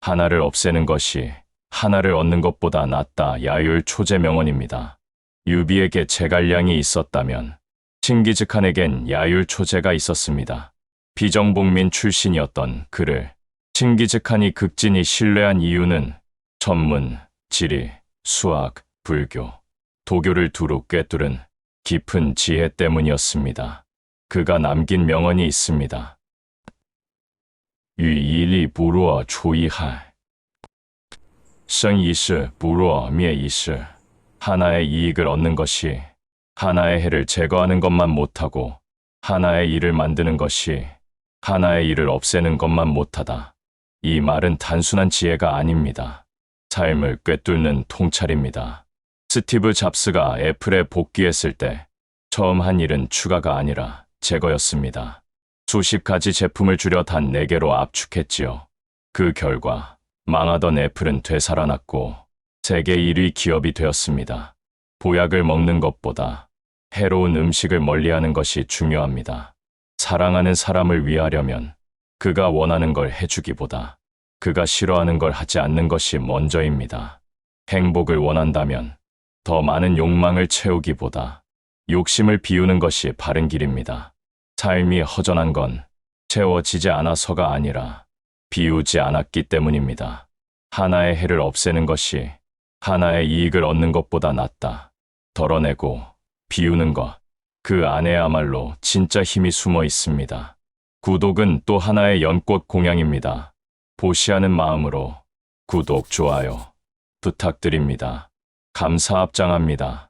하나를 없애는 것이 하나를 얻는 것보다 낫다 야율 초제 명언입니다. 유비에게 제갈량이 있었다면 칭기즈칸에겐 야율 초제가 있었습니다. 비정복민 출신이었던 그를 칭기즈칸이 극진히 신뢰한 이유는 전문, 지리, 수학, 불교, 도교를 두루 꿰뚫은 깊은 지혜 때문이었습니다. 그가 남긴 명언이 있습니다. 유 이리 부루어 초이할生一世 부루어灭一世 하나의 이익을 얻는 것이 하나의 해를 제거하는 것만 못하고 하나의 일을 만드는 것이 하나의 일을 없애는 것만 못하다. 이 말은 단순한 지혜가 아닙니다. 삶을 꿰뚫는 통찰입니다. 스티브 잡스가 애플에 복귀했을 때 처음 한 일은 추가가 아니라 제거였습니다. 수십 가지 제품을 줄여 단 4개로 압축했지요. 그 결과 망하던 애플은 되살아났고 세계 1위 기업이 되었습니다. 보약을 먹는 것보다 해로운 음식을 멀리하는 것이 중요합니다. 사랑하는 사람을 위하려면 그가 원하는 걸 해주기보다 그가 싫어하는 걸 하지 않는 것이 먼저입니다. 행복을 원한다면 더 많은 욕망을 채우기보다 욕심을 비우는 것이 바른 길입니다. 삶이 허전한 건 채워지지 않아서가 아니라 비우지 않았기 때문입니다. 하나의 해를 없애는 것이 하나의 이익을 얻는 것보다 낫다. 덜어내고 비우는 것. 그 안에야말로 진짜 힘이 숨어 있습니다. 구독은 또 하나의 연꽃 공양입니다. 보시하는 마음으로 구독, 좋아요 부탁드립니다. 감사 합장합니다.